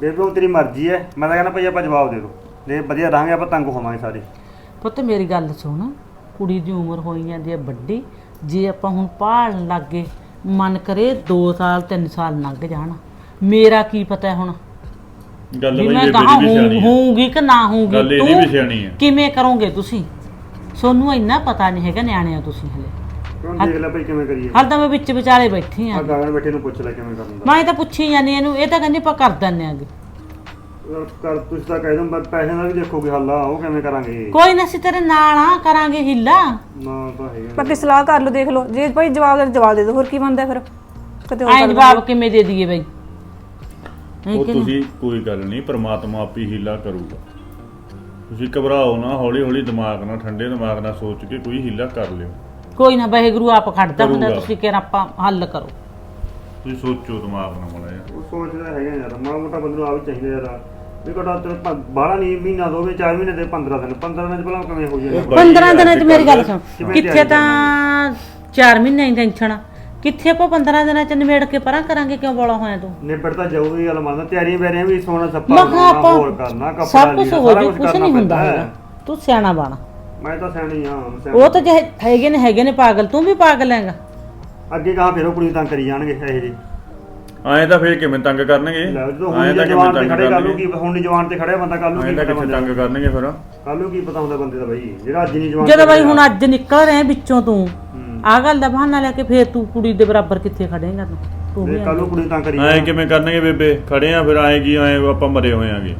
ਬੇਬੇ ਤੇਰੀ ਮਰਜ਼ੀ ਹੈ। ਮੈਂ ਤਾਂ ਕਹਿੰਦਾ ਭਾਈ ਆਪਾਂ ਜਵਾਬ ਦੇ ਦੋ ਜੇ ਵਧੀਆ ਰਹਾਂਗੇ ਆਪਾਂ ਤੰਗ ਹੋਵਾਂਗੇ ਸਾਰੇ। ਪੁੱਤ ਮੇਰੀ ਗੱਲ ਸੁਣ। ਕੁੜੀ ਦੀ ਉਮਰ ਹੋਈ ਜਾਂਦੀ ਹੈ ਵੱਡੀ। ਜੇ ਆਪਾਂ ਹੁਣ ਭਾਲਣ ਲੱਗੇ ਮਨ ਕਰੇ 2 ਸਾਲ 3 ਸਾਲ ਲੰਘ ਜਾਣ। ਮੇਰਾ ਕੀ ਪਤਾ ਹੁਣ? ਗੱਲ ਵੀ ਬਈ ਮੈਂ ਬੇਬੇ ਦੀ ਵੀ ਸਿਆਣੀ ਹੈ। ਹੋਊਗੀ ਕਿ ਨਾ ਹੋਊਗੀ? ਗੱਲ ਇਹਦੀ ਵੀ ਸਿਆਣੀ ਹੈ। ਕਿਵੇਂ ਕਰੋਗੇ ਤੁਸੀਂ? ਸੋਨੂੰ ਇੰਨਾ ਪਤਾ ਨਹੀਂ ਹੈਗਾ ਨਿਆਣਿਆਂ ਤੁਸੀਂ ਹਲੇ। ਹੁਣ ਦੇਖ ਲੈ ਭਾਈ ਕਿਵੇਂ ਕਰੀਏ। ਹਰ ਤਾਂ ਮੈਂ ਵਿੱਚ ਵਿਚਾਲੇ ਬੈਠੀ ਆ। ਆ ਬੈਠੇ ਨੂੰ ਪੁੱਛ ਲੈ ਕਿਵੇਂ ਕਰਨਾ। ਮੈਂ ਤਾਂ ਪੁੱਛੀ ਜਾਂਦੀ ਇਹਨੂੰ ਇਹ ਤਾਂ ਕਹਿੰਦੀ ਆਪਾਂ ਕਰ ਦਿੰਦੇ ਆਂਗੇ। ਯਾਰ ਕਰ ਤੁਸੀਂ ਤਾਂ ਕਹਿ ਦੋ ਪਰ ਪੈਸੇ ਦਾ ਵੀ ਦੇਖੋਗੇ ਹੱਲ ਆ ਉਹ ਕਿਵੇਂ ਕਰਾਂਗੇ। ਕੋਈ ਨਾ ਅਸੀਂ ਤੇਰੇ ਨਾਲ ਆ ਕਰਾਂਗੇ ਹਿੱਲਾ। ਨਾ ਤਾਂ ਹੈਗਾ। ਬਾਕੀ ਸਲਾਹ ਕਰ ਲਓ ਦੇਖ ਲਓ। ਜੇ ਭਾਈ ਜਵਾਬ ਦੇ ਜਵਾਬ ਦੇ ਦਿਓ ਹੋਰ ਕੀ ਬਣਦਾ ਫਿਰ? ਕਿਤੇ ਹੋਰ ਐਂ ਜਵਾਬ ਕਿਵੇਂ ਦੇ ਦਈਏ ਬਈ? ਉਹ? ਤੁਸੀਂ ਕੋਈ ਗੱਲ ਨਹੀਂ ਪ੍ਰਮਾਤਮਾ ਆਪੀ ਹੀਲਾ ਕਰੂਗਾ। ਤੁਸੀਂ ਘਬਰਾਓ ਨਾ ਹੌਲੀ ਹੌਲੀ ਦਿਮਾਗ ਨਾਲ ਠੰਡੇ ਦਿਮਾਗ ਨਾਲ ਸੋਚ ਕੇ ਕੋਈ ਹੀਲਾ ਕਰ ਲਿਓ। ਕੋਈ ਨਾ ਵਾਹਿਗੁਰੂ ਆਪ ਖੜਦਾ ਹੁੰਦਾ ਕਰੂਗਾ। ਤੁਸੀਂ ਕਿਹਾ ਆਪਾਂ ਹੱਲ ਕਰੋ। ਤੁਸੀਂ ਸੋਚੋ ਦਿਮਾਗ ਨਾਲ ਮਾੜਾ ਜਿਹਾ। ਉਹ ਸੋਚਦਾ ਹੈਗਾ ਯਾਰ ਮਾੜਾ ਮੋਟਾ ਬੰਦੇ ਨੂੰ ਆ ਵੀ ਚਾਹੀਦਾ ਯਾਰ। ਵੀ ਘਟਾ ਤੇ ਬਾਹਲਾ ਨਹੀਂ ਮਹੀਨਾ ਦੋ ਵੀ 4 ਮਹੀਨੇ ਦੇ 15 ਦਿਨ 15 ਦਿਨ ਚ ਪਹਿਲਾਂ ਕਿਵੇਂ ਹੋ ਜਾਏ ਉਹ ਬਾਈ 15 ਦਿਨਾਂ ਚ ਮੇਰੀ ਗੱਲ ਸੁਣ ਕਿੱਥੇ ਤਾਂ 4 ਮਹੀਨੇ ਦੀ ਟੈਨਸ਼ਨ ਆ ਕਿੱਥੇ ਆਪਾਂ 15 ਦਿਨਾਂ ਚ ਨਿਬੇੜ ਕੇ ਪਰਾਂ ਕਰਾਂਗੇ ਕਿਉਂ ਬੋਲਾ ਹੋਇਆ ਤੂੰ? ਨਿਬੜ ਤਾਂ ਜਾਊਗੀ ਗੱਲ ਮੰਨਦਾ ਤਿਆਰੀਆਂ ਬੈਰੀਆਂ ਵੀ ਸੋਨਾ ਸੱਪਾ ਮੈਂ ਕਿਹਾ ਬਣਾਉਣਾ, ਹੋਰ ਆਪਾਂ ਕਰਨਾ ਕੱਪੜਾ ਸਭ ਕੁਝ ਲੀੜਾ, ਹੋ ਸਾਰਾ ਜੂ ਕੁਛ ਕੁਝ ਕਰਨਾ ਨਹੀਂ ਹੁੰਦਾ ਪੈਂਦਾ। ਹੈਗਾ। ਹੈ। ਤੂੰ ਸਿਆਣਾ ਬਣ। ਮੈਂ ਤਾਂ ਸਿਆਣੀ ਆ ਉਹ ਤਾਂ ਜਿਹੇ ਹੈਗੇ ਨੇ ਹੈਗੇ ਨੇ ਪਾਗਲ ਤੂੰ ਵੀ ਪਾਗਲ ਹੈਗਾ। ਅੱਗੇ ਕਹਾਂ ਫਿਰ ਉਹ ਕੁੜੀ ਨੂੰ ਤੰਗ ਕਰੀ ਜਾਣਗੇ ਇਹ ਜੀ ਐਂ ਤਾਂ ਫੇਰ ਕਿਵੇਂ ਤੰਗ ਕਰਨਗੇ? ਲੈ ਜਦੋਂ ਐਂ ਹੁਣ ਤਾਂ ਕਿਵੇਂ ਜਵਾਨ ਤੇ ਤੰਗ ਖੜੇ ਕੱਲ ਨੂੰ ਕਰਨਗੇ? ਕੀ ਹੁਣ ਨਹੀਂ ਜਵਾਨ ਤੇ ਖੜਿਆ ਬੰਦਾ ਕੱਲ ਨੂੰ ਐਂ ਕੀ ਤਾਂ ਪਤਾ ਕਿੱਥੇ ਬੰਦੇ ਤੰਗ ਕਰਨਗੇ ਫਿਰ? ਕੱਲ ਨੂੰ ਕੀ ਪਤਾ ਹੁੰਦਾ ਬੰਦੇ ਦਾ ਬਈ ਜਿਹੜਾ ਅੱਜ ਨਹੀਂ ਜਵਾਨ ਜਦੋਂ ਬਾਈ। ਹੁਣ ਅੱਜ ਨਿਕਲ ਰਹੇ ਵਿੱਚੋਂ ਤੂੰ। ਆ ਗੱਲ ਦਾ ਬਹਾਨਾ ਲੈ ਕੇ ਫੇਰ ਤੂੰ ਕੁੜੀ ਦੇ ਬਰਾਬਰ ਕਿੱਥੇ ਖੜੇਗਾ ਤੂੰ? ਤੂੰ ਵੀ ਤੇ ਕੱਲ ਨੂੰ ਕੁੜੀ ਨੂੰ ਤੰਗ ਕਰੀ ਐਂ ਕਿਵੇਂ ਕਰਨਗੇ ਬੇਬੇ? ਖੜੇ ਆ ਫਿਰ ਐਂ ਕੀ ਐਂ ਆਪਾਂ ਮਰੇ ਹੋਏ ਆਂਗੇ।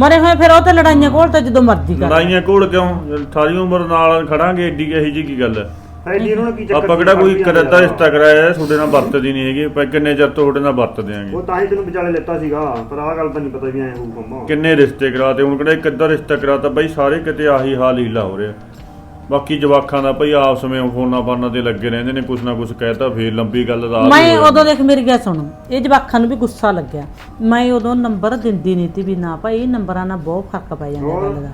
ਮਰੇ ਹੋਏ ਫਿਰ ਉਹ ਤੇ ਲੜਾਈਆਂ ਕੋਲ ਤਾਂ ਜਦੋਂ ਮਰਜ਼ੀ ਕਰ। ਲੜਾਈਆਂ ਕੋਲ ਕਿਉਂ? ਸਾਰੀ ਉਮਰ ਨਾਲ ਖੜਾਂਗੇ ਏਡੀ ਇਹੀ ਜੀ ਕੀ ਗੱਲ ਹੈ? ਐਡੀ ਉਹਨਾਂ ਕੀ ਚੱਕਰ ਆਪਾਂ ਕਿਹੜਾ ਕੋਈ ਕਰਦੀ। ਰਿਸ਼ਤਾ ਕਰਾਇਆ ਤੁਹਾਡੇ ਨਾਲ ਵਰਤਦੀ ਨਹੀਂ ਹੈਗੀ ਪਰ ਕਿੰਨੇ ਚਿਰ ਤੋਂ ਤੁਹਾਡੇ ਨਾਲ ਵਰਤਦੇ ਆਂਗੇ ਉਹ ਤਾਂ ਹੀ ਤੈਨੂੰ ਵਿਚਾਲੇ ਲੈਤਾ ਸੀਗਾ ਪਰ ਆਹ ਗੱਲ ਤਾਂ ਨਹੀਂ ਪਤਾ ਵੀ ਐ ਹੋਊ ਕੰਮ। ਕਿੰਨੇ ਰਿਸ਼ਤੇ ਕਰਾਤੇ ਹੁਣ ਕਿਹੜਾ ਇੱਕ ਅੱਧਾ ਰਿਸ਼ਤਾ ਕਰਾਤਾ ਬਈ ਸਾਰੇ ਕਿਤੇ ਆਹੀ ਹਾਲ ਹੀਲਾ ਹੋ ਰਿਹਾ। ਬਾਕੀ ਜਵਾਖਾਂ ਦਾ ਭਈ ਆਪਸ ਵਿੱਚ ਫੋਨਾਂ ਫਾਨਾਂ ਤੇ ਲੱਗੇ ਰਹਿੰਦੇ ਨੇ ਕੁਛ ਨਾ ਕੁਛ ਕਹਿਤਾ ਫੇਰ ਲੰਬੀ ਗੱਲ ਦਾ ਮੈਂ ਉਦੋਂ ਦੇਖ ਮੇਰੀ ਗੱਲ ਸੁਣੋ ਇਹ ਜਵਾਖਾਂ ਨੂੰ ਵੀ ਗੁੱਸਾ ਲੱਗਿਆ। ਮੈਂ ਉਦੋਂ ਨੰਬਰ ਦਿੰਦੀ ਨਹੀਂ ਤੀ ਵੀ ਨਾ ਭਾਈ ਇਹ ਨੰਬਰਾਂ ਨਾਲ ਬਹੁਤ ਫ਼ਰਕ ਪੈ ਜਾਂਦਾ ਗੱਲ ਦਾ।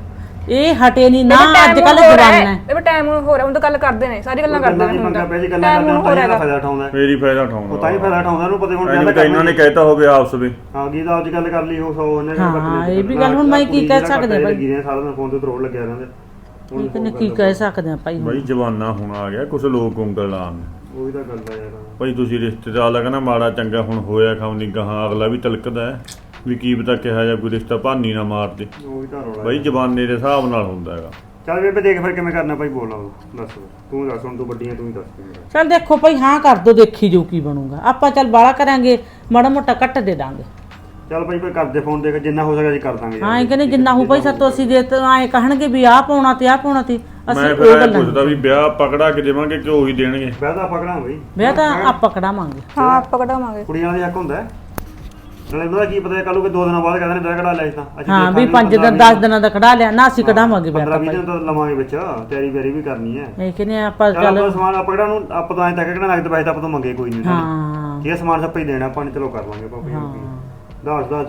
ਇਹ ਹਟੇ ਨਹੀਂ ਨਾ ਅੱਜ ਕੱਲ ਜਵਾਨਾ ਹੈ। ਇਹ ਟਾਈਮ ਹੁਣ ਹੋ ਰਿਹਾ ਹੁਣ ਤਾਂ ਗੱਲ ਕਰਦੇ ਨੇ ਸਾਰੀ ਗੱਲਾਂ ਕਰਦੇ ਨੇ ਤਾਂ। ਪੈ ਜੀ ਗੱਲਾਂ ਕਰਦੇ ਤਾਂ ਹੋ ਹੀ ਫਾਇਦਾ ਉਠਾਉਂਦਾ। ਫੇਰ ਹੀ ਫਾਇਦਾ ਉਹ ਤਾਂ ਹੀ ਫਾਇਦਾ ਉਠਾਉਂਦਾ ਉਹਨੂੰ ਪਤਾ ਹੁਣ ਤਾਂ ਇਹਨਾਂ ਨੇ ਕਹਿਤਾ ਹੋਵੇ ਆਪਸ ਵਿੱਚ ਹਾਂ। ਕੀ ਦਾ ਅੱਜ ਗੱਲ ਕਰ ਲਈ ਉਹ ਸੋ ਉਹਨੇ ਹਾਂ, ਇਹ ਵੀ ਗੱਲ ਹੁਣ ਮੈਂ ਕੀ ਕਹਿ ਸਕਦੇ ਰਹੇ ਸਾਰਾ ਦਿਨ ਫੋਨ ਤੇ ਤਰੋੜ ਲੱਗਿਆ ਰਹਿੰਦੇ। ਕਹਿੰਦੇ ਕੀ ਕਹਿ ਸਕਦੇ ਆ ਭਾਈ ਹੁਣ। ਬਈ ਜਵਾਨਾ ਹੁਣ ਆ ਗਿਆ ਕੁਛ ਲੋਕ ਉਂਗਲ ਲਾਉਣ। ਉਹ ਵੀ ਤਾਂ ਗੱਲ ਆ ਯਾਰ। ਭਾਈ ਤੁਸੀਂ ਰਿਸ਼ਤੇਦਾਰ ਲੱਗਣਾ ਮਾੜਾ ਚੰਗਾ ਹੁਣ ਹੋਇਆ ਖਾਉਣੀ ਗਾਹਾਂ ਅਗਲਾ ਵੀ ਤਲਕਦਾ ਹੈ। ਵੀ ਕੀ ਪਤਾ ਕਿਹਾ ਜਾਂ ਕੋਈ ਰਿਸ਼ਤਾ ਭਾਨੀ ਨਾ ਮਾਰਦੇ। ਉਹ ਵੀ ਤਾਂ ਰੋਲਾ ਬਈ ਜਵਾਨੇ ਦੇ ਹਿਸਾਬ ਨਾਲ ਹੁੰਦਾ ਹੈਗਾ। ਚੱਲ ਬੇਬੇ ਦੇਖ ਫਿਰ ਕਿਵੇਂ ਕਰਨਾ ਭਾਈ ਬੋਲ ਲਾ ਦੱਸ ਤੂੰ ਦੱਸ ਹੁਣ ਤੂੰ ਵੱਡੀ ਹੈ ਤੂੰ ਹੀ ਦੱਸ। ਕੀ ਮੇਰਾ। ਚੱਲ ਦੇਖੋ ਭਾਈ ਹਾਂ ਕਰ ਦੋ ਦੇਖੀ ਜੋ ਕੀ ਬਣੂਗਾ। ਆਪਾਂ ਚੱਲ ਬਾਲਾ ਕਰਾਂਗੇ ਮਾੜਾ ਮੋਟਾ ਕੱਟ ਦੇ ਦਾਂਗੇ। ਚੱਲ ਭਾਈ ਕੋਈ ਕਰਦੇ ਫੋਨ ਦੇ ਜਿੰਨਾ ਹੋ ਸਕਦਾ ਜੀ ਕਰ ਦਾਂਗੇ ਹਾਂ ਇਹ ਕਹਿੰਦੇ ਜਿੰਨਾ ਹੋ ਭਾਈ ਸਾਤੋਂ ਅਸੀਂ ਦੇ ਤਾਂ ਐ ਕਹਿਣਗੇ ਵੀ ਆਹ ਪਾਉਣਾ ਤੇ ਆਹ ਪਾਉਣਾ ਤੇ ਅਸੀਂ ਮੈਂ ਫਿਰ ਪੁੱਛਦਾ ਵੀ ਵਿਆਹ ਪਕੜਾ ਕੇ ਦੇਵਾਂਗੇ ਕਿ ਉਹੀ ਦੇਣਗੇ? ਵੈਦਾ ਫਕੜਾ ਬਈ ਵਿਆਹ ਤਾਂ ਆਪਾਂ ਕਢਾਵਾਂਗੇ। ਹਾਂ ਆਪਾਂ ਕਢਾਵਾਂਗੇ। ਕੁੜੀਆਂ ਦਾ ਹੱਕ ਹੁੰਦਾ। ਨਾਲੇ ਉਹਦਾ ਕੀ ਪਤਾ ਕੱਲੂ ਕੇ ਦੋ ਦਿਨਾਂ ਬਾਅਦ ਕਹਿੰਦੇ ਨੇ ਵਿਆਹ ਕਢਾ ਲੈ ਤਾਂ। ਹਾਂ ਵੀ 5 ਦਿਨ 10 ਦਿਨਾਂ ਦਾ ਕਢਾ ਲਿਆ ਨਾ ਅਸੀਂ ਕਢਾਵਾਂਗੇ ਵਿਆਹ 15 20 ਤਾਂ ਲਵਾਂਗੇ ਵਿੱਚ ਤਿਆਰੀ ਵੈਰੀ ਵੀ ਕਰਨੀ ਹੈ। ਇਹ ਕਹਿੰਦੇ ਆਪਾਂ ਚੱਲ ਚੱਲ ਸਮਾਨ ਆਪਾਂ ਕਿਹੜਾ ਨੂੰ ਆਪਾਂ ਤਾਂ ਐਂ ਤੱਕ ਕਿਹੜਾ ਲੱਗਦਾ ਪੈਸੇ ਤਾਂ ਆਪਾਂ ਤੋਂ ਮੰਗੇ ਕੋਈ ਨਹੀਂ ਹਾਂ। ਠੀਕ ਸਮਾਨ ਸੱਪੇ ਹੀ ਦੇਣਾ ਆਪਾਂ ਨੇ ਚਲੋ ਕਰ ਲਾਂਗੇ ਭਾਪੀ ਹਾਂ। 10 10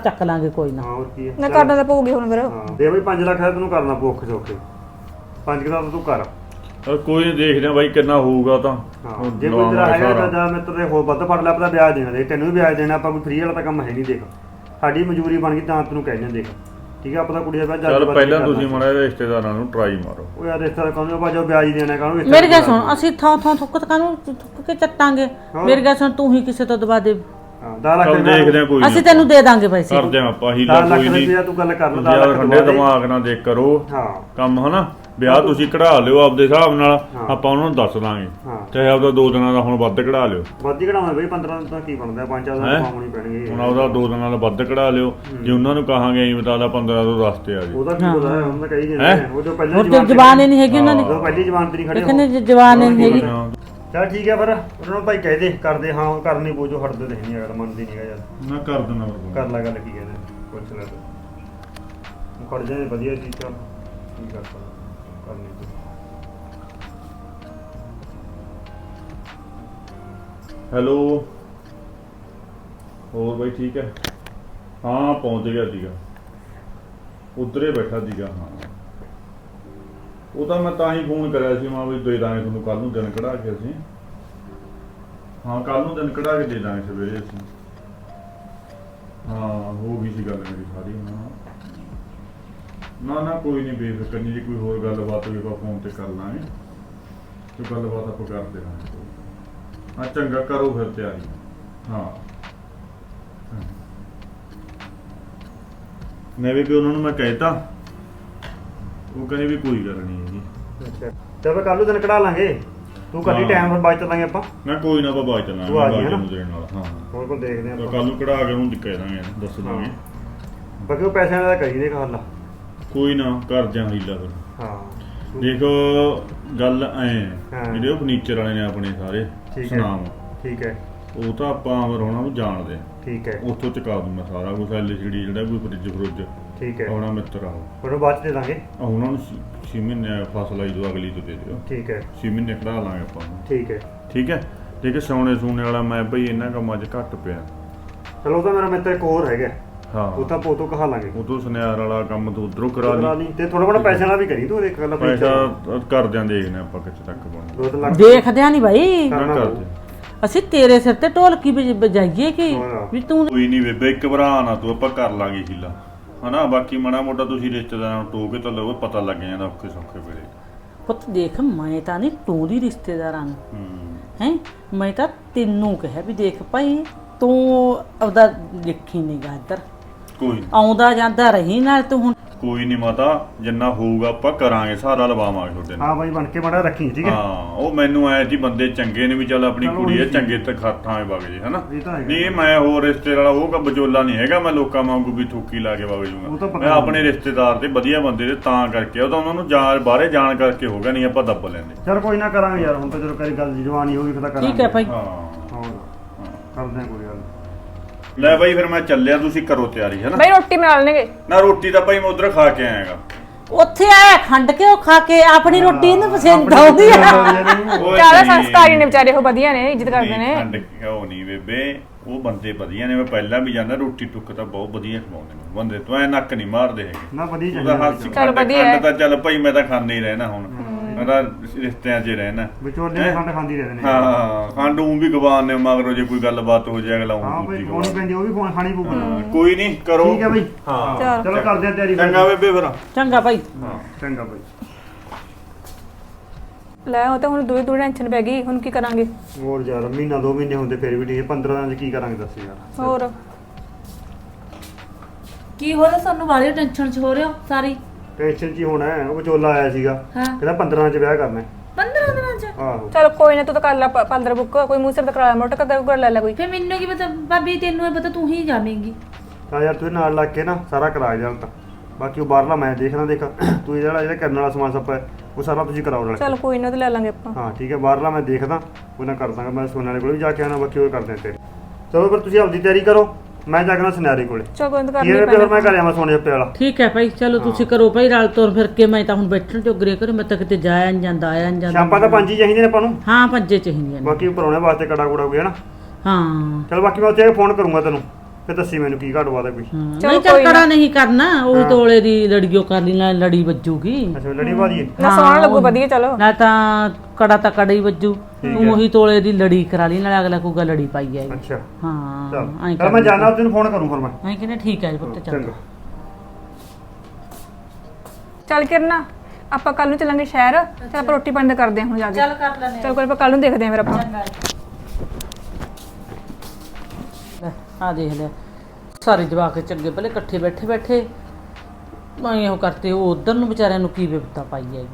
ਚੱਕ ਲਾਂਗੇ ਕੋਈ ਨਾ। ਹੋਰ ਕੀ ਹੈ ਨਾ ਕਰਨਾ ਤਾਂ ਪਊਗੀ ਹੁਣ ਫਿਰ। ਦੇ ਬਈ 5 ਲੱਖ ਦਾ ਤੈਨੂੰ ਕਰਨਾ ਭੁੱਖ ਚੋਕੇ 5 ਕਿਦਾ ਤੂੰ ਕਰ। ਕੋਈ ਨਹੀਂ ਦੇਖਦੇ ਬਾਈ ਕਿੰਨਾ ਹੋਊਗਾ ਤਾਂ। ਜੇ ਕੋਈ ਤੇਰਾ ਹੈਗਾ ਤਾਂ ਜਾਂ ਮਿੱਤਰ ਦੇ ਹੋਰ ਵੱਧ ਪੜ ਲੈ ਆਪਣਾ ਵਿਆਜ ਦੇਣਾ। ਦੇ ਤੈਨੂੰ ਵਿਆਜ ਦੇਣਾ ਆਪਾਂ ਕੋਈ ਫ੍ਰੀ ਵਾਲਾ ਤਾਂ ਕੰਮ ਹੈ ਨਹੀਂ ਦੇਖ। ਸਾਡੀ ਮਜ਼ਦੂਰੀ ਬਣ ਗਈ ਤਾਂ ਤੈਨੂੰ ਕਹਿੰਦੇ ਦੇਖ। ਠੀਕ ਹੈ ਆਪਣਾ ਕੁੜੀ ਦਾ ਵਿਆਹ ਪਹਿਲਾਂ ਤੁਸੀਂ ਮਾੜਾ ਜਿਹਾ ਰਿਸ਼ਤੇਦਾਰਾਂ ਨੂੰ ਟਰਾਈ ਮਾਰੋ। ਉਹ ਯਾਰ ਰਿਸ਼ਤੇਦਾਰ ਕਹਿੰਦੇ ਉਹ ਬਾਜੋ ਵਿਆਜ ਦੇਣਾ ਕਹਿੰਦੇ ਮੇਰੇ ਗੱਲ ਸੁਣ ਅਸੀਂ ਥਾਂ ਥਾਂ ਥੁੱਕ ਤਕਾਂ ਥੁੱਕ ਕੇ ਚੱਟਾਂਗੇ। ਮੇਰੇ ਗੱਲ ਸੁਣ ਤੂੰ ਹੀ ਕਿਸੇ ਤੋਂ ਦਬਾ ਦੇ। ਹਾਂ 10 ਲੱਖ ਚੱਲ ਰੁਪਇਆ ਦੇਖਦੇ ਆ ਕੋਈ ਅਸੀਂ ਨੀ। ਤੈਨੂੰ ਦੇ ਦਾਂਗੇ ਪੈਸੇ। ਕਰਦੇ ਆ ਆਪਾਂ ਹੀਲਾ 10 ਲੱਖ ਕੋਈ ਨਹੀਂ। ਰੁਪਇਆ ਤੂੰ ਗੱਲ ਕਰ ਲੈ 10 ਯਾਰ ਲੱਖ ਠੰਡੇ ਦਵਾ ਦੇ। ਦਿਮਾਗ ਨਾਲ ਦੇਖ ਕਰੋ। ਹਾਂ। ਕੰਮ ਹਨਾ? ਵਿਆਹ ਤੁਸੀਂ ਕਢਾ ਲਿਓ ਆਪਦੇ ਹਿਸਾਬ ਨਾਲ ਆਪਾਂ ਉਹਨਾਂ ਨੂੰ ਦੱਸ ਦਾਂਗੇ। ਹਾਂ। ਚਾਹੇ ਆਪਦਾ ਦੋ ਦਿਨਾਂ ਦਾ ਹੁਣ ਵੱਧ ਕਢਾ ਲਿਓ। ਵੱਧ ਹੀ ਕਢਾਉਣਾ ਬਈ 15 ਦਿਨ ਤਾਂ ਕੀ ਬਣਦਾ 5-4 ਦਿਨ ਹੈਂ? ਪਾਉਣੀ ਪੈਣਗੇ। ਹੁਣ ਆਪਦਾ ਦੋ ਦਿਨਾਂ ਦਾ ਵੱਧ ਕਢਾ ਲਿਓ। ਜੇ ਉਹਨਾਂ ਨੂੰ ਕਹਾਂਗੇ ਐਂ ਬਤਾ ਦਾ 15 ਤੋਂ ਰਸਤੇ ਆ ਜੀ। ਉਹਦਾ ਕੀ ਪਤਾ ਹੈ। ਉਹਨਾਂ ਦਾ ਕਹੀ ਜਾਂਦੇ ਹੈਂ? ਨੇ ਉਹ ਜੋ ਪਹਿਲਾਂ ਤੇ ਜ਼ਬਾਨ ਹੀ ਨਹੀਂ ਹੈਗੀ ਉਹਨਾਂ ਦੀ। ਉਹ ਪਹਿਲੀ ਜ਼ਬਾਨ ਤੇਰੀ ਖੜੇ ਇਹ ਕਹਿੰਦੇ ਜੇ ਜਵਾਨ ਨਹੀਂ ਹੈਗੀ। ਹਾਂ। ਚਲ ਠੀਕ ਹੈ ਫਿਰ ਉਹਨਾਂ ਨੂੰ ਭਾਈ ਕਹਿ ਦੇ ਕਰਦੇ ਹਾਂ ਉਹ ਕਰਨੀ ਬੋਝੋ ਹਟਦੇ ਤੇ ਨਹੀਂ ਅਗਰ ਮੰਨਦੀ ਨਹੀਂ ਯਾਰ। ਨਾ ਕਰ ਦੇਣਾ ਬਾਬਾ। ਕਰ ਲੈ ਗੱਲ ਕੀ ਕਹਿੰਦੇ ਪੁੱਛ ਲੈ ਤੂੰ। ਖੜ ਜਾਏ ਵਧੀਆ ਚੀਜ਼ ਚੱਲ ਕੀ ਕਰ ਸਕਦਾ ਕਰਨੀ ਤੂੰ। ਹੈਲੋ। ਹੋਰ ਬਾਈ ਠੀਕ ਹੈ? ਹਾਂ ਪਹੁੰਚ ਗਿਆ ਸੀਗਾ ਉਧਰੇ ਬੈਠਾ ਸੀਗਾ ਹਾਂ। ਉਹ ਤਾਂ ਮੈਂ ਤਾਂ ਹੀ ਫੋਨ ਕਰਿਆ ਸੀ, ਮਾਂ ਵੀ ਦੇ ਦਾਂਗੇ ਤੁਹਾਨੂੰ ਕੱਲ ਨੂੰ ਦਿਨ ਕਢਾ ਕੇ ਅਸੀਂ। ਹਾਂ ਕੱਲ ਨੂੰ ਦਿਨ ਕਢਾ ਕੇ ਦੇ ਦਾਂਗੇ ਸਵੇਰੇ ਅਸੀਂ। ਹਾਂ ਸੀ ਗੱਲ ਮੇਰੀ ਸਾਰੀ ਉਹਨਾਂ ਨਾ ਨਾ, ਕੋਈ ਨਹੀਂ ਬੇਫਿਕਰ ਨਹੀਂ ਜੇ, ਕੋਈ ਹੋਰ ਗੱਲਬਾਤ ਹੋਈ, ਆਪਾਂ ਫੋਨ ਤੇ ਕਰ ਲਾਂਗੇ। ਤੇ ਗੱਲਬਾਤ ਆਪਾਂ ਕਰਦੇ ਰਹਾਂਗੇ ਹਾਂ, ਚੰਗਾ, ਕਰੋ ਫਿਰ ਤਿਆਰੀ। ਹਾਂ। ਮੈਂ ਵੀ ਉਹਨਾਂ ਨੂੰ ਮੈਂ ਕਹਿਤਾ ਉਹ ਕਹਿੰਦੇ ਵੀ ਕੋਈ ਗੱਲ ਨਹੀਂ ਹੈਗੀ। ਅੱਛਾ। ਚਲੋ ਕੱਲ ਨੂੰ ਦਿਨ ਕਢਾ ਲਾਂਗੇ। ਤੂੰ ਕੱਲੀ ਹਾਂ। ਟਾਈਮ ਫਿਰ ਬਾਅਦ ਚੱਲਾਂਗੇ ਆਪਾਂ। ਮੈਂ ਕੋਈ ਨਾ ਬਾਬਾ ਚੱਲਾਂਗੇ। ਤੂੰ ਆ ਹਨਾ? ਦੇਣ ਨਾਲ। ਹਾਂ। ਹੋਰ ਕੋਲ ਦੇਖਦੇ ਆਪਾਂ। ਕੱਲ ਨੂੰ ਕਢਾ ਕੇ ਉਹਨੂੰ ਕਹਿ ਦਾਂਗੇ ਦੱਸ ਦਾਂਗੇ। ਬਾਕੀ ਉਹ ਪੈਸਿਆਂ ਦਾ ਕਰੀ ਦੇ ਹੱਲ। ਕੋਈ ਨਾ ਕਰ ਜਾਂ ਹੀਲਾ ਫਿਰ। ਹਾਂ। ਦੇਖੋ ਗੱਲ ਐ ਹਾਂ। ਜਿਹੜੇ ਉਹ ਫਰਨੀਚਰ ਵਾਲੇ ਨੇ ਆਪਣੇ ਸਾਰੇ ਹੈ। ਸੁਨਾਮ। ਠੀਕ ਹੈ। ਉਹ ਤਾਂ ਆਪਾਂ ਹੋਣਾ ਨੂੰ ਜਾਣਦੇ ਆ। ਠੀਕ ਹੈ। ਉੱਥੋਂ ਚੁਕਾ ਦੂੰ ਮੈਂ ਸਾਰਾ ਕੁਝ ਐਲਸੀਡੀ ਜਿਹੜਾ ਕੋਈ ਫਰਿੱਜ ਫਰੁੱਜ ਠੀਕ ਹੈ। ਆਉਣਾ ਮਿੱਤਰ ਆ ਉਹ। ਉਹਨੂੰ ਬਾਅਦ ਚ ਦੇ ਦਾਂਗੇ। ਉਹਨਾਂ ਨੂੰ 6 ਮਹੀਨੇ ਫਸਲ ਆਈ ਤੋਂ ਅਗਲੀ ਤੋਂ ਦੇ ਦਿਓ। ਠੀਕ ਹੈ। 6 ਮਹੀਨੇ ਕਢਾ ਲਾਂਗੇ ਆਪਾਂ ਨੂੰ। ਠੀਕ ਹੈ। ਠੀਕ ਹੈ? ਠੀਕ ਹੈ ਸੋਨੇ ਸੂਨੇ ਵਾਲਾ ਮੈਂ ਬਈ ਇਹਨਾਂ ਕੰਮਾਂ 'ਚ ਘੱਟ ਪਿਆ। ਚਲੋ ਉਹ ਤਾਂ ਮੇਰਾ ਮਿੱਤਰ ਇੱਕ ਹੋਰ ਹੈਗਾ। ਹਾਂ। ਉਹ ਤਾਂ ਪੋਤੋ ਕਹਾ ਲਾਂਗੇ। ਉਹ ਤੋਂ ਸੁਨਿਆਰ ਵਾਲਾ ਕੰਮ ਤੋਂ ਉਧਰੋਂ ਕਰਾ ਕਰਾ ਲਈ। ਲਈ। ਤੇ ਥੋੜਾ ਬੜਾ ਪੈਸਿਆਂ ਨਾਲ ਵੀ ਕਰੀ ਤੂੰ ਦੇਖ ਗੱਲ ਆਪਣੀ ਪੈਸਾ ਕਰਦਿਆਂ ਦੇਖਨੇ ਆਪਾਂ ਕਿੱਥੇ ਤੱਕ ਬਣਦਾ ਦੋ ਤਿੰਨ ਲੱਖ ਦੇਖਦਿਆਂ ਨਹੀਂ ਭਾਈ ਨਾ ਕਰਨਾ ਕਰਦੇ। ਅਸੀਂ ਤੇਰੇ ਸਿਰ ਤੇ ਢੋਲਕੀ ਵਜ- ਵਜਾਈਏ ਕਿ। ਵੀ ਤੂੰ ਕੋਈ ਨਹੀਂ ਬੇਬੇ ਘਬਰਾ ਨਾ ਤੂੰ ਆਪਾਂ ਕਰ ਲਾਂਗੇ ਹੀਲਾ। ਹਨਾ ਬਾਕੀ ਮਣਾ ਮੋਟਾ ਤੁਸੀਂ ਰਿਸ਼ਤੇਦਾਰਾਂ ਨੂੰ ਟੋਕੇ ਤਾਂ ਲਵੋ ਪਤਾ ਲੱਗ ਜਾਂਦਾ ਔਖੇ ਸੌਖੇ ਵੇਲੇ। ਪੁੱਤ ਦੇਖ ਮੈਂ ਤਾਂ ਨਹੀਂ ਤੂੰ ਦੀ ਰਿਸ਼ਤੇਦਾਰਾਂ ਨੂੰ। ਹੂੰ। ਹੈ? ਮੈਂ ਤਾਂ ਤੈਨੂੰ ਕਿਹਾ ਵੀ ਦੇਖ ਭਾਈ ਤੂੰ ਆਪਦਾ ਦੇਖੀ ਨਿਗਾ ਇੱਧਰ। ਕੋਈ ਆਉਂਦਾ ਜਾਂਦਾ ਰਹੀ ਨਾਲ ਤੂੰ ਹੁਣ ਕੋਈ ਨਹੀਂ ਮਾਤਾ ਜਿੰਨਾ ਹੋਊਗਾ ਆਪਾਂ ਕਰਾਂਗੇ ਸਾਰਾ ਲਵਾਵਾਂਗੇ ਤੁਹਾਡੇ ਨਾਲ। ਹਾਂ ਬਾਈ ਬਣ ਕੇ ਮਾੜਾ ਰੱਖੀ ਠੀਕ ਹੈ? ਹਾਂ ਉਹ ਮੈਨੂੰ ਆਇਆ ਜੀ ਬੰਦੇ ਚੰਗੇ ਨੇ ਵੀ ਚੱਲ ਆਪਣੀ ਚਲੋ ਕੁੜੀ ਹੈ ਉਹੀ ਚੰਗੇ ਤੇ ਖਾਤਾਂ ਵਗ ਜੇ ਹਨਾ? ਇਹ ਤਾਂ ਹੈਗਾ। ਨਹੀਂ ਮੈਂ ਹੋਰ ਰਿਸ਼ਤੇ ਵਾਲਾ ਉਹ ਕਾ ਬਚੋਲਾ ਨਹੀਂ ਹੈਗਾ ਮੈਂ ਲੋਕਾਂ ਵਾਂਗੂ ਵੀ ਥੁੱਕੀ ਲਾ ਕੇ ਵਗ ਉਹ ਤਾਂ ਜੂਗਾ ਪਤਾ ਮੈਂ ਆਪਣੇ ਰਿਸ਼ਤੇਦਾਰ ਤੇ ਵਧੀਆ ਬੰਦੇ ਦੇ ਤਾਂ ਕਰਕੇ ਉਹ ਤਾਂ ਉਹਨਾਂ ਨੂੰ ਜਾਣ ਬਾਹਰੇ ਜਾਣ ਕਰਕੇ ਹੋਗਾ ਨਹੀਂ ਆਪਾਂ ਦੱਬ ਲੈਂਦੇ। ਚਲ ਕੋਈ ਨਾ ਕਰਾਂਗੇ ਯਾਰ ਹੁਣ ਤਾਂ ਜਦੋਂ ਕਰੀ ਗੱਲ ਜਵਾਨੀ ਹੋ ਗਈ ਫਿਰ ਤਾਂ ਕਰਾਂਗੇ ਠੀਕ ਹੈ ਭਾਈ। ਹਾਂ। ਹੋਰ ਕਰਦੇ ਹਾਂ ਕੋਈ ਗੱਲ। ਲੈ ਬਾਈ ਫਿਰ ਮੈਂ ਚੱਲਿਆ ਤੁਸੀਂ ਕਰੋ ਤਿਆਰੀ ਹੈ ਨਾ? ਬਈ ਰੋਟੀ ਬਣਾ ਲੈਣਗੇ। ਨਾ ਰੋਟੀ ਤਾਂ ਭਾਈ ਮੈਂ ਉਧਰ ਖਾ ਕੇ ਆਇਆਗਾ। ਉੱਥੇ ਆਇਆ ਖੰਡ ਕੇ ਉਹ ਖਾ ਕੇ ਆਪਣੀ ਰੋਟੀ ਇਹਨੂੰ ਪਸੰਦ ਆਉਂਦੀ ਆ। ਜ਼ਿਆਦਾ ਸੰਸਕਾਰੀ ਨੇ ਵਿਚਾਰੇ ਉਹ ਵਧੀਆ ਨੇ ਇੱਜ਼ਤ ਕਰਦੇ ਨੇ। ਖੰਡ ਉਹ ਨਹੀਂ ਬੇਬੇ ਉਹ ਬੰਦੇ ਵਧੀਆ ਨੇ ਮੈਂ ਪਹਿਲਾਂ ਵੀ ਜਾਂਦਾ ਰੋਟੀ ਟੁੱਕ ਤਾਂ ਬਹੁਤ ਵਧੀਆ ਖਵਾਉਂਦੇ ਨੇ। ਬੰਦੇ ਤੋਂ ਐ ਨੱਕ ਨਹੀਂ ਮਾਰਦੇ ਹੈਗੇ। ਨਾ ਵਧੀਆ ਹੱਥ। ਚੱਲ ਖੰਡ ਵਧੀਆ ਹੈ। ਖੰਡ ਤਾਂ ਚੱਲ ਭਾਈ ਮੈਂ ਤਾਂ ਖਾਂਦੇ ਹੀ ਰਹਿਣਾ ਹੁਣ। ਮੈਂ ਤਾਂ ਰਿਸ਼ਤਿਆਂ 'ਚ ਹੀ ਰਹਿਣਾ। ਵਿਚੋਲੇ ਨੇ ਖੰਡ ਖਾਂਦੀ ਰਹਿੰਦੇ ਨੇ। ਹਾਂ ਖੰਡ ਉਹ ਵੀ ਗਵਾਨ ਨੇ ਮਗਰੋਂ ਜੇ ਕੋਈ ਗੱਲਬਾਤ ਹੋ ਜਾਏ ਅਗਲਾ ਹਾਂ ਦੂਜੀ ਕੋਣੀ ਪੈਂਦੀ ਉਹ ਵੀ ਫੋਨ ਖਾਣੀ ਪਊਗੀ। ਕੋਈ ਨਹੀਂ ਕਰੋ। ਠੀਕ ਹੈ ਬਈ। ਹਾਂ। ਚੱਲ। ਚਲੋ ਕਰਦੇ ਹਾਂ ਤਿਆਰੀ ਫਿਰ। ਚੰਗਾ ਬੇਬੇ ਫਿਰ। ਚੰਗਾ ਭਾਈ। ਹਾਂ ਚੰਗਾ ਬਈ ਲੈ ਉਹ ਤਾਂ ਹੁਣ ਦੂਰੀ ਦੂਰੀ ਟੈਨਸ਼ਨ ਪੈ ਗਈ ਹੁਣ ਕੀ ਕਰਾਂਗੇ? ਹੋਰ ਯਾਰ ਮਹੀਨਾ ਦੋ ਮਹੀਨੇ ਹੁੰਦੇ ਫਿਰ ਵੀ ਠੀਕ 15 ਦਿਨਾਂ ਚ ਕੀ ਕਰਾਂਗੇ ਦੱਸ ਯਾਰ। ਹੋਰ? ਕੀ ਹੋ ਰਿਹਾ? ਸਾਨੂੰ ਵਾਲੀ ਟੈਨਸ਼ਨ ਚ ਹੋ ਰਿਹਾ ਸਾਰੀ? ਟੈਨਸ਼ਨ ਚ ਹੀ ਹੋਣਾ ਹੈ ਉਹ ਵਿਚੋਲਾ ਆਇਆ ਸੀਗਾ। ਹਾਂ। ਕਹਿੰਦਾ 15 ਚ ਵਿਆਹ ਕਰਨਾ ਹੈ। 15 ਦਿਨਾਂ ਚ? ਆਹੋ। ਚਲ ਕੋਈ ਨਾ ਤੂੰ ਤਾਂ ਕਰ ਲੈ ਪ- ਪੰਦਰਾਂ ਬੁੱਕ ਕੋਈ ਮੂੰਹ ਸਿਰ ਤਾਂ ਕਰਾ ਲੈ ਮੋਟਾ ਕਰ ਕਰ ਲੈ ਲੈ ਕੋਈ। ਫੇ ਮੈਨੂੰ ਕੀ ਪਤਾ ਭਾਬੀ ਤੈਨੂੰ ਇਹ ਪਤਾ ਤੂੰ ਹੀ ਜਾਵੇਂਗੀ। ਤਾਂ ਯਾਰ ਤੂੰ ਨਾਲ ਲੱਗ ਕੇ ਨਾ ਸਾਰਾ ਕਰਾ ਜਾਲ ਤਾਂ। ਬਾਕੀ ਉਹ ਬਾਹਰਲਾ ਮੈਂ ਦੇਖਣਾ ਦੇਖ। ਤੂੰ ਇਹ ਜਿਹੜਾ ਜਿਹੜਾ ਕਰਨ ਵਾਲਾ ਸਮਾਨ ਸੱਪ ਹੈ ਉਹ ਸਾਰਾ ਤੁਸੀਂ ਕਰਾਓ ਨਾਲ ਚਲ ਕੋਈ ਨਾ ਤੇ ਲੈ ਲਾਂਗੇ ਆਪਾਂ। ਹਾਂ ਠੀਕ ਹੈ ਬਾਹਰਲਾ ਮੈਂ ਦੇਖਦਾ ਉਹ ਨਾ ਕਰ ਦਾਂਗਾ ਮੈਂ ਸੋਨੇ ਵਾਲੇ ਕੋਲ ਵੀ ਜਾ ਕੇ ਆਣਾ ਬਾਕੀ ਉਹ ਕਰਦੇ ਆ ਤੇਰੀ। ਚਲੋ ਫਿਰ ਤੁਸੀਂ ਆਪਦੀ ਤਿਆਰੀ ਕਰੋ। ਮੈਂ ਜਾਗਣਾ ਸੁਨਿਆਰੇ ਕੋਲੇ। ਚਲ ਕੋਈ ਨਾ ਤਾਂ ਕੀ ਕਰਨੀ ਹੈ ਫਿਰ ਮੈਂ ਘਰੇ ਆਵਾਂ ਸੋਨੇ ਜੱਪੇ ਵਾਲਾ। ਠੀਕ ਹੈ ਭਾਈ ਚਲੋ ਤੁਸੀਂ ਕਰੋ ਭਾਈ ਰਲ ਤੁਰ ਫਿਰ ਕੇ ਮੈਂ ਤਾਂ ਹੁਣ ਬੈਠਣ ਜੋਗਰੇ ਕਰੋ ਮੈਂ ਤਾਂ ਕਿਤੇ ਜਾਇਆ ਨੀ ਜਾਂਦਾ ਆਇਆ ਨੀ ਜਾਂਦਾ। ਸ਼ਾਮਾਂ ਤਾਂ ਪੰਜ ਹੀ ਚਾਹੀਦੇ ਨੇ ਆਪਾਂ ਨੂੰ। ਹਾਂ ਪੰਜੇ ਚਾਹੀਦੀਆਂ ਨੇ। ਬਾਕੀ ਪਰੋਣੇ ਵਾਸਤੇ ਕੜਾ ਕੁੜਾ ਹੈ ਨਾ। ਹਾਂ। ਚਲ ਬਾਕੀ ਮੈਂ ਉੱਥੇ ਫੋਨ ਕਰੂੰਗਾ ਤੈਨੂੰ। ਫਿਰ ਦੱਸੀ ਮੈਨੂੰ ਕੀ ਘਾਟ ਵਾਦਾ ਕੋਈ। ਹਾਂ, ਨਹੀਂ ਚੱਲ। ਕੜਾ ਨਹੀਂ ਕਰਨਾ ਉਹ ਹਾਂ। ਤੋਲੇ ਦੀ ਲੜੀਓ ਕਰ ਲਈ ਨਾਲ ਲੜੀ ਵੱਜੂਗੀ। ਅੱਛਾ ਲੜੀ ਬਾਦੀਏ ਨਾ ਸੋਹਣਾ ਲੱਗੂ ਵਧੀਆ ਚਲੋ। ਨਾ ਤਾਂ ਕੜਾ ਤਾਂ ਕੜਾ ਹੀ ਵੱਜੂ। ਠੀਕ ਤੂੰ ਹੈ। ਉਹੀ ਤੋਲੇ ਦੀ ਲੜੀ ਕਰਾ ਲਈ ਨਾਲ ਅਗਲਾ ਕੂਗਾ ਲੜੀ ਪਾਈ ਆਈ। ਅੱਛਾ। ਹਾਂ ਚਲ। ਐਂ ਚਲ ਮੈਂ ਜਾਣਾ ਤੈਨੂੰ ਫੋਨ ਕਰੂੰ ਫਿਰ ਮੈਂ। ਐਂ ਕਹਿੰਦੇ ਠੀਕ ਹੈ ਜੀ ਪੁੱਤ ਚੱਲ। ਚੰਗਾ। ਚੱਲ ਕਿਰਨਾ ਆਪਾਂ ਕੱਲ ਨੂੰ ਚੱਲਾਂਗੇ ਸ਼ਹਿਰ ਚਲ ਆਪਾਂ ਰੋਟੀ ਪਾਣੀ ਦਾ ਕਰਦੇ ਹਾਂ ਹੁਣ ਜਾ ਕੇ। ਚੱਲ ਕਰ ਲੈਨੇ ਚਲ ਕੋਈ ਆਪਾਂ ਕੱਲ ਨੂੰ ਦੇਖਦੇ ਹਾਂ ਫਿਰ ਆਪਾਂ ਲੈ, ਆ ਦੇਖ ਲੈ ਸਾਰੇ ਜਵਾਕ ਚੰਗੇ ਭਲੇ ਇਕੱਠੇ ਬੈਠੇ ਬੈਠੇ। ਮੈਂ ਇਹੋ ਕਰਤੇ ਉਹ ਉਧਰ ਨੂੰ ਵਿਚਾਰਿਆਂ ਨੂੰ ਕੀ ਵਿਪਤਾ ਪਾਈ ਹੈਗੀ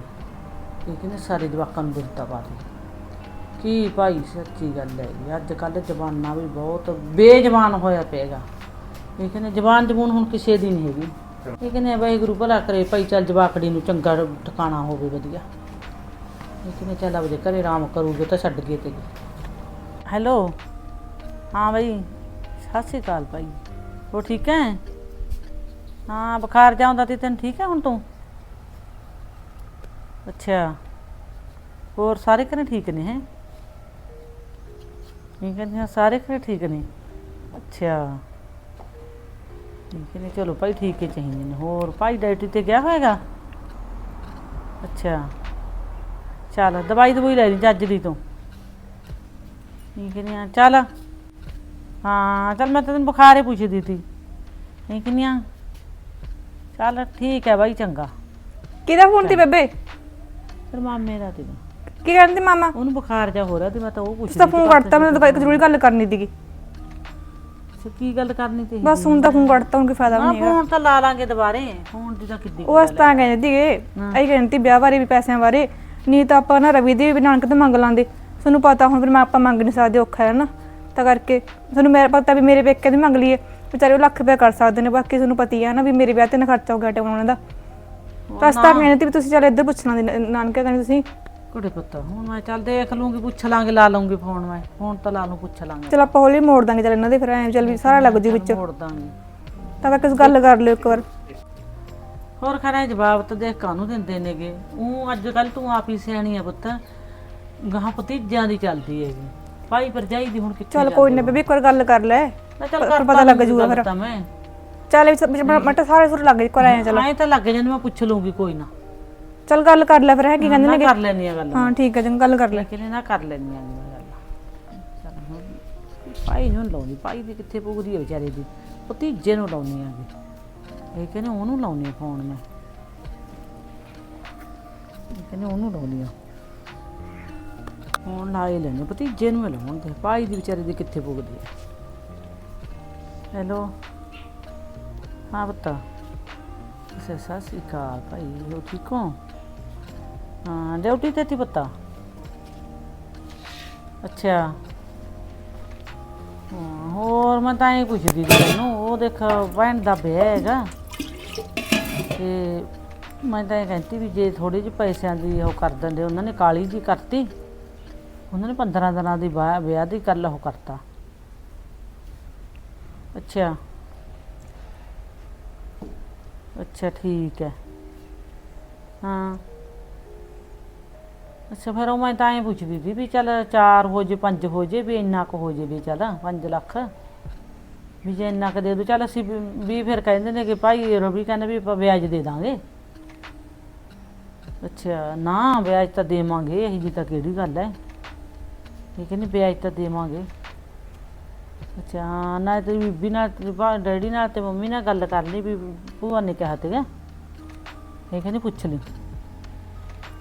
ਇਹ ਕਹਿੰਦੇ ਸਾਰੇ ਜਵਾਕਾਂ ਨੂੰ ਵਿਪਤਾ ਪਾ ਦੇ। ਕੀ ਭਾਈ ਸੱਚੀ ਗੱਲ ਹੈ ਜੀ, ਅੱਜ ਕੱਲ੍ਹ ਜ਼ਬਾਨਾਂ ਵੀ ਬਹੁਤ ਬੇਜ਼ਬਾਨ ਹੋਇਆ ਪਏਗਾ। ਇਹ ਕਹਿੰਦੇ ਜ਼ਬਾਨ ਜਬੂਨ ਹੁਣ ਕਿਸੇ ਦੀ ਨਹੀਂ ਹੈਗੀ। ਇਹ ਕਹਿੰਦੇ ਬਾਈ ਗੁਰੂ ਭਲਾ ਕਰੇ ਭਾਈ ਚੱਲ ਜਵਾਕੜੀ ਨੂੰ ਚੰਗਾ ਠਿਕਾਣਾ ਹੋਵੇ ਵਧੀਆ। ਇਹ ਕਹਿੰਦੇ ਚੱਲ ਆਪਦੇ ਘਰੇ ਆਰਾਮ ਕਰੂਗੇ ਤਾਂ ਛੱਡ ਗਏ ਤੇ। ਹੈਲੋ? ਹਾਂ ਬਾਈ। ਸਤਿ ਸ਼੍ਰੀ ਅਕਾਲ ਭਾਈ। ਹੋਰ ਠੀਕ ਹੈ ਹਾਂ, ਬੁਖਾਰ ਜਾਉਂਦਾ ਤੇ ਤੈਨੂੰ ਠੀਕ ਹੈ ਹੁਣ ਤੂੰ? ਅੱਛਾ। ਹੋਰ ਸਾਰੇ ਘਰੇ ਠੀਕ ਨੇ ਹੈ? ਠੀਕ ਹੈ, ਸਾਰੇ ਘਰੇ ਠੀਕ ਨੇ। ਅੱਛਾ। ਠੀਕ ਨੇ ਚਲੋ ਭਾਈ ਠੀਕ ਹੀ ਚਾਹੀਦੇ ਨੇ। ਹੋਰ ਭਾਈ ਡਾਇਟੀ ਤੇ ਗਿਆ ਹੋਏਗਾ? ਅੱਛਾ। ਚੱਲ ਦਵਾਈ ਦਵਾਈ ਲੈ ਲਈ ਚੱਜ ਦੀ ਤੂੰ। ਠੀਕ ਨੇ ਚੱਲ। ਹਾਂ ਚੱਲ ਮੈਂ ਤਾਂ ਤੈਨੂੰ ਬੁਖਾਰ ਹੀ ਪੁੱਛਦੀ ਸੀ। ਠੀਕ ਨਹੀਂ ਆ ਚੱਲ ਠੀਕ ਹੈ ਬਾਈ ਚੰਗਾ। ਕਿਹਦਾ ਫੋਨ ਤੇ ਬੇਬੇ? ਫਿਰ ਮਾਮੇ ਦਾ ਤੇ ਕੀ ਕਹਿੰਦੇ ਮਾਮਾ? ਉਹਨੂੰ ਬੁਖਾਰ ਜਾ ਹੋ ਰਿਹਾ ਤੇ ਮੈਂ ਤਾਂ ਉਹ ਪੁੱਛਦੀ ਤੁਸੀਂ ਤਾਂ ਫੋਨ ਕੱਟਤਾ ਮੈਨੂੰ ਤਾਂ ਇੱਕ ਜ਼ਰੂਰੀ ਗੱਲ ਕਰਨੀ ਸੀਗੀ। ਕੀ ਗੱਲ ਕਰਨੀ ਤੇ ਬਸ ਹੁਣ ਤਾਂ ਫੋਨ ਕੱਟਤਾ ਹੁਣ ਕੋਈ ਫਾਇਦਾ ਵੀ ਹਾਂ ਨਹੀਂ ਹੈਗਾ। ਫੋਨ ਤਾਂ ਲਾ ਲਾਂਗੇ ਦੁਬਾਰੇ। ਫੋਨ ਦੀ ਤਾਂ ਕਿੱਦੀ ਉਹ ਅਸ ਤਾਂ ਕਹਿੰਦੇ ਸੀਗੇ ਅਸੀਂ ਕਹਿੰਦੇ ਸੀ ਵਿਆਹ ਬਾਰੇ ਵੀ ਪੈਸਿਆਂ ਬਾਰੇ। ਨਹੀਂ ਤਾਂ ਆਪਾਂ ਨਾ ਰਵੀ ਦੇ ਵੀ ਨਾਨਕ ਤੋਂ ਮੰਗ ਲਾਂਦੇ। ਤੁਹਾਨੂੰ ਪਤਾ ਹੁਣ ਫਿਰ ਮੈਂ ਆਪਾਂ ਮੰਗ ਨਹੀਂ ਸਕਦੇ ਔਖਾ ਹੈ ਨਾ। ਤਾਂ ਕਰਕੇ। ਤੁਹਾਨੂੰ ਮੇਰਾ ਪਤਾ ਵੀ ਮੇਰੇ ਪੇਕੇ ਦੀ ਮੰਗ ਲਈਏ ਵਿਚਾਰੇ ਉਹ ਲੱਖ ਰੁਪਏ ਕਰ ਸਕਦੇ ਨੇ ਬਾਕੀ ਤੁਹਾਨੂੰ ਪਤਾ ਹੀ ਹੈ ਨਾ ਵੀ ਮੇਰੇ ਵਿਆਹ ਤੇ ਨਾ ਖਰਚਾ ਹੋ ਗਿਆ ਟਾਉਣ ਉਹਨਾਂ ਦਾ। ਅਸੀਂ ਤਾਂ ਸੀ ਵੀ ਤੁਸੀਂ ਚੱਲ ਇੱਧਰ ਪੁੱਛ ਲਾਂਦੇ ਨ- ਨਾਨਕੇ ਕਹਿੰਦੇ ਤੁਸੀਂ। ਕੁੜੇ ਪੁੱਤ ਹੁਣ ਮੈਂ ਚੱਲ ਦੇਖ ਲੂੰਗੀ ਪੁੱਛ ਲਾਂਗੇ ਲਾ ਲੂੰਗੀ ਫੋਨ ਮੈਂ। ਫੋਨ ਤਾਂ ਲਾ ਲੂੰ ਪੁੱਛ ਲਾਂਗੇ। ਚਲ ਆਪਾਂ ਹੌਲੀ ਮੋੜ ਦਾਂਗੇ ਚੱਲ ਇਹਨਾਂ ਦੇ ਫਿਰ ਐਂ ਚੱਲ ਵੀ ਸਾਰਾ ਲੱਗ ਜੂ ਵਿੱਚ। ਮੋੜ ਦਾਂਗੇ। ਤਾਂ ਕਰਕੇ ਇਸ ਗੱਲ ਕਰ ਲਿਓ ਇੱਕ ਵਾਰ। ਹੋਰ ਖਰਾ ਜਵਾਬ ਤਾਂ ਦੇਖ ਕਾਹਨੂੰ ਦਿੰਦੇ ਨੇਗੇ? ਉਹ ਅੱਜ ਕੱਲ ਤੂੰ ਆਪ ਹੀ ਸਿਆਣੀ ਆ ਪੁੱਤ। ਗਾਹ ਭਤੀਜਿਆਂ ਦੀ ਚੱਲਦੀ ਹੈਗੀ। ਭਾਈ ਭਰਜਾਈ ਦੀ ਹੁਣ ਕਿੱਥੇ ਚੱਲ ਕੋਈ ਨਾ ਬੇਬੀ ਇੱਕ ਵਾਰ ਗੱਲ ਕਰ ਲੈ। ਚੱਲ ਕਰ ਪਤਾ ਲੱਗ ਜੂਗਾ ਫਿਰ। ਤਾਂ ਮੈਂ। ਚੱਲ ਸਾਰੇ ਸੁਰ ਲੱਗ ਜੇ ਵਾਰ ਐਂ ਚੱਲ। ਐਂ ਤਾਂ ਲੱਗ ਜਾਂਦੀ ਮੈਂ ਪੁੱਛ ਲੂੰਗੀ ਕੋਈ ਨਾ। ਚੱਲ ਗੱਲ ਕਰ ਲੈ ਫਿਰ ਹੈ ਕੀ ਕਹਿੰਦੇ ਨੇ ਕਰ ਲੈਣੀ ਆ ਗੱਲ। ਹਾਂ ਠੀਕ ਹੈ ਚੰਗਾ ਗੱਲ ਕਰ ਲੈ। ਕਿਨੇ ਨਾ ਕਰ ਲੈਣੀ ਆ ਗੱਲ। ਭਾਈ ਨੂੰ ਲਾਉਣੀ ਭਾਈ ਦੀ ਕਿੱਥੇ ਪੁੱਗਦੀ ਹੈ ਵਿਚਾਰੇ ਦੀ? ਭਤੀਜੇ ਨੂੰ ਲਾਉਣੀ ਆ ਇਹ ਕਹਿੰਦੇ ਉਹਨੂੰ ਲਾਉਣੀ ਫੋਨ ਮੈਂ। ਇਹ ਕਹਿੰਦੇ ਉਹਨੂੰ ਲਾਉਣੀ ਆ। ਹੁਣ ਲਾਏ ਲੈਣੇ, ਭਤੀਜੇ ਨੂੰ ਹੀ ਭਾਈ ਦੀ ਵਿਚਾਰੇ ਦੀ ਕਿੱਥੇ ਪੁੱਗਦੀ ਹੈ ਹੈਲੋ? ਹਾਂ ਬਤਾ ਸਤਿ ਸ੍ਰੀ ਅਕਾਲ ਭਾਈ ਹੋ ਠੀਕ ਹੋ? ਹਾਂ, ਡਿਊਟੀ ਤੇ ਤੀ ਪਤਾ। ਅੱਛਾ। ਹੋਰ ਮੈਂ ਤਾਂ ਇਹ ਪੁੱਛਦੀ ਸੀ ਤੈਨੂੰ, ਉਹ ਦੇਖ ਭੈਣ ਦਾ ਵਿਆਹ ਹੈਗਾ। ਤੇ ਮੈਂ ਤਾਂ ਇਹ ਕਹਿੰਦੀ ਵੀ ਜੇ ਥੋੜੇ ਜਿਹੇ ਪੈਸਿਆਂ ਦੀ ਉਹ ਕਰ ਦਿੰਦੇ, ਉਹਨਾਂ ਨੇ ਕਾਲੀ ਜੀ ਕਰਤੀ। ਉਹਨਾਂ ਨੇ 15 ਦਿਨਾਂ ਦੀ ਵਿਆਹ ਵਿਆਹ ਦੀ ਗੱਲ ਉਹ ਕਰਤਾ। ਅੱਛਾ। ਅੱਛਾ, ਠੀਕ ਹੈ। ਹਾਂ। ਅੱਛਾ, ਫਿਰ ਉਹ ਮੈਂ ਤਾਂ ਐਂ ਪੁੱਛਦੀ ਸੀ ਵੀ ਚੱਲ 4 ਹੋ ਜੇ 5 ਹੋ ਜੇ, ਵੀ ਇੰਨਾ ਕੁ ਹੋ ਜੇ ਵੀ ਚੱਲ 5 ਲੱਖ। ਵੀ ਜੇ ਇੰਨਾ ਕੁ ਦੇ ਦੋ ਚੱਲ ਅਸੀਂ ਵੀ ਵੀ ਫਿਰ ਕਹਿੰਦੇ ਨੇ ਕਿ ਭਾਈ ਰਵੀ ਕਹਿੰਦੇ ਵੀ ਆਪਾਂ ਵਿਆਜ ਦੇ ਦਾਂਗੇ। ਅੱਛਾ, ਨਾ ਵਿਆਜ ਤਾਂ ਦੇਵਾਂਗੇ, ਇਹੀ ਜੀ ਤਾਂ ਕਿਹੜੀ ਗੱਲ ਹੈ? ਇਹ ਕਹਿੰਦੇ ਵਿਆਜ ਤਾਂ ਦੇਵਾਂਗੇ। ਅੱਛਾ ਹਾਂ, ਨਾ ਤੇ ਬੀਬੀ ਨਾਲ ਤੇਰੇ ਭਾ- ਡੈਡੀ ਨਾਲ ਤੇ ਮੰਮੀ ਨਾਲ ਗੱਲ ਕਰ ਲਈ ਵੀ ਭੂਆ ਨੇ ਕਿਹਾ ਤੇ ਇਹ ਕਹਿੰਦੀ ਪੁੱਛ ਲਈ।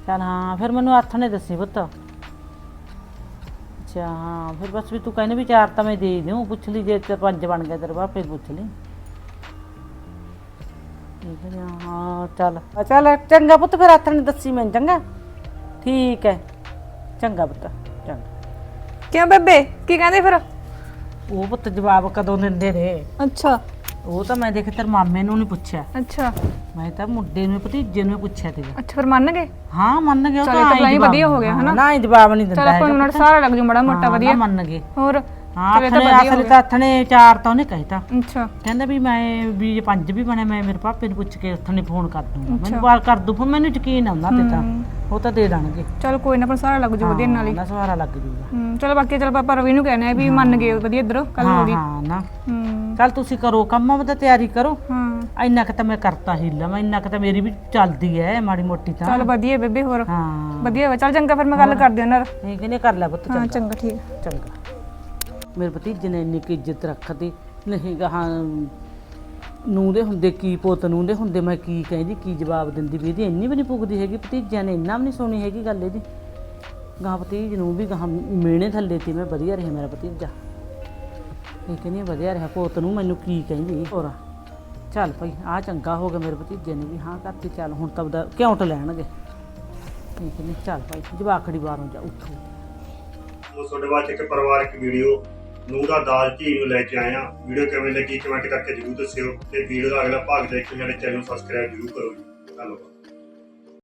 ਚੱਲ ਹਾਂ ਫਿਰ ਮੈਨੂੰ ਹੱਥ ਨੇ ਦੱਸੀ ਪੁੱਤ। ਅੱਛਾ ਹਾਂ ਫਿਰ ਬਸ ਵੀ ਤੂੰ ਕਹਿੰਦੀ ਵੀ ਚਾਰ ਤਾਂ ਮੈਂ ਦੇ ਦਿਉ ਪੁੱਛ ਲਈ ਜੇ ਤੇ ਪੰਜ ਬਣ ਗਿਆ ਤੇਰੇ ਬਾਪ ਫਿਰ ਪੁੱਛ ਲਈ। ਇਹ ਕਹਿੰਦੀ ਹਾਂ ਚੱਲ। ਆ ਚੱਲ ਚੰਗਾ ਪੁੱਤ ਫਿਰ ਹੱਥ ਨੇ ਦੱਸੀ ਮੈਨੂੰ ਚੰਗਾ। ਠੀਕ ਹੈ ਚੰਗਾ ਪੁੱਤ। ਕਿਉਂ ਬੇਬੇ? ਕੀ ਕਹਿੰਦੇ ਫਿਰ? ਉਹ ਪੁੱਤ ਜਵਾਬ ਕਦੋਂ ਦਿੰਦੇ ਨੇ? ਅੱਛਾ। ਉਹ ਤਾਂ ਮੈਂ ਦੇਖ ਤੇਰੇ ਮਾਮੇ ਨੂੰ ਨਹੀਂ ਪੁੱਛਿਆ। ਅੱਛਾ। ਮੈਂ ਤਾਂ ਮੁੰਡੇ ਨੂੰ ਭਤੀਜੇ ਨੂੰ ਪੁੱਛਿਆ ਤੇਗਾ ਅੱਛਾ ਫਿਰ ਮੰਨ ਗਏ? ਹਾਂ ਮੰਨ ਗਿਆ ਉਹ ਚੱਲ ਤਾਂ ਤਾਂ ਆਏਂ ਵਧੀਆ ਹੋ ਗਿਆ, ਹਨਾ? ਨਾ ਹੀ ਜਵਾਬ ਨਹੀਂ ਦਿੰਦਾ ਚੱਲ ਆਪਾਂ ਹੈਗਾ ਨੂੰ ਸਾਰਾ ਲੱਗ ਜੂ ਮੜਾ ਮੋਟਾ ਹਾਂ, ਵਧੀਆ। ਨਾ ਮੰਨ ਗਏ। ਹੋਰ? ਹਾਂ ਇਹ ਤਾਂ ਅਥਨੇ ਵਧੀਆ ਹੋ ਅਸਲ ਤਾਂ ਅਥਨੇ ਚਾਰ ਤਾਂ ਉਹਨੇ ਕਹਿਤਾ। ਅੱਛਾ। ਕਹਿੰਦਾ ਵੀ ਮੈਂ ਵੀ ਜੇ ਪੰਜ ਵੀ ਬਣੇ ਮੈਂ ਮੇਰੇ ਪਾਪੇ ਨੂੰ ਪੁੱਛ ਕੇ ਅਥਨੇ ਫੋਨ ਕਰ ਦੂੰਗਾ। ਮੈਨੂੰ ਬਾਲ ਕਰ ਦੂ ਫਿਰ ਮੈਨੂੰ ਯਕੀਨ ਆ ਉਹਨਾਂ ਤੇ ਤਾਂ। ਉਹ ਤਾਂ ਦੇ ਦੇਣਗੇ। ਚਲ ਕੋਈ ਨਾ ਪਰ ਸਾਰਾ ਲੱਗ ਜੂ ਵਧੀਆ ਨਾਲ ਹੀ। ਨਾ ਸਵਾਰਾ ਲੱਗ ਜੂਗਾ। ਹੂੰ ਚਲ ਬਾਕੀ ਚਲ ਪਾਪਾ ਰਵੀ ਨੂੰ ਕਹਿੰਦੇ ਆ ਵੀ ਮੰਨ ਗਏ ਵਧੀਆ ਇਧਰ ਕੱਲ ਹਾਂ ਹੋ ਗਈ ਹਾਂ ਨਾ। ਹੂੰ। ਚੱਲ ਤੁਸੀਂ ਕਰੋ ਕੰਮ ਉਹਦਾ ਤਿਆਰੀ ਕਰੋ। ਹਾਂ। ਇੰਨਾ ਕੁ ਤਾਂ ਮੈਂ ਕਰਤਾ ਹੀ ਲਵਾਂ ਇੰਨਾ ਕੁ ਤਾਂ ਮੇਰੀ ਵੀ ਚੱਲਦੀ ਹੈ ਮਾੜੀ ਮੋਟੀ ਤਾਂ। ਚਲ ਵਧੀਆ ਬੇਬੇ ਹੋਰ। ਹਾਂ। ਵਧੀਆ ਵਾ। ਚਲ ਚੰਗਾ ਫਿਰ ਮੈਂ ਗੱਲ ਕਰਦੀ ਉਹਨਾਂ ਨਾਲ। ਇਹ ਕਹਿੰਦੇ ਕਰ ਲੈ ਪੁੱਤ ਹਾਂ ਚੰਗਾ। ਚੰਗਾ ਠੀਕ। ਚੰਗਾ। ਮੇਰੇ ਭਤੀਜੇ ਨੇ ਇੰਨੀ ਕੁ ਇੱਜ਼ਤ ਰੱਖਦੀ ਨਹੀਂ ਗਾਹਾਂ ਨੂੰ ਦੇ ਹੁੰਦੇ ਕੀ ਪੁੱਤ ਨੂੰ ਦੇ ਹੁੰਦੇ ਮੈਂ ਕੀ ਕਹਿੰਦੀ ਕੀ ਜਵਾਬ ਦਿੰਦੀ ਵੀ ਇਹਦੀ? ਇੰਨੀ ਵੀ ਨਹੀਂ ਪੁੱਗਦੀ ਹੈਗੀ, ਭਤੀਜਿਆਂ ਨੇ ਇੰਨਾ ਵੀ ਨਹੀਂ ਸੁਣੀ ਹੈਗੀ ਗੱਲ ਇਹਦੀ। ਗਾਹ ਭਤੀਜ ਨੂੰ ਵੀ ਗਾਹਾਂ ਮੇਣੇ ਥੱਲੇ ਤੇ ਮੈਂ ਵਧੀਆ ਰਿਹਾ ਮੇਰਾ ਭਤੀਜਾ। ਇਹ ਕਹਿੰਦੀ ਵਧੀਆ ਰਿਹਾ ਪੁੱਤ ਨੂੰ, ਮੈਨੂੰ ਕੀ ਕਹਿੰਦੀ ਹੋਰ, ਚੱਲ ਭਾਈ ਆ ਚੰਗਾ ਹੋ ਗਿਆ ਮੇਰੇ ਭਤੀਜੇ ਨੇ ਵੀ, ਹਾਂ, ਕਰਤੀ, ਚੱਲ ਹੁਣ ਤਾਂ ਉਹਦਾ ਕਿਉਂ ਲੈਣਗੇ। ਇਹ ਕਹਿੰਦੀ, ਚੱਲ ਭਾਈ, ਜਵਾਖੜੀ ਬਾਹਰੋਂ ਜਾ ਉੱਥੋਂ ਉਹ ਤੁਹਾਡੇ ਵਾਸਤੇ ਇੱਕ ਪਰਿਵਾਰਕ ਵੀਡੀਓ ਨੂੰ ਦਾ ਦਾਜ ਧੀ ਨੂੰ ਲੈ ਕੇ ਆਇਆ। ਵੀਡੀਓ ਕਿਵੇਂ ਲੱਗੀ ਕਮੈਂਟ ਕਰਕੇ ਜਰੂਰ ਦੱਸਿਓ ਤੇ ਵੀਡੀਓ ਦਾ ਅਗਲਾ ਭਾਗ ਦੇਖ ਕੇ ਸਾਡੇ ਚੈਨਲ ਨੂੰ ਸਬਸਕ੍ਰਾਈਬ ਜਰੂਰ ਕਰੋ ਜੀ। ਧੰਨਵਾਦ।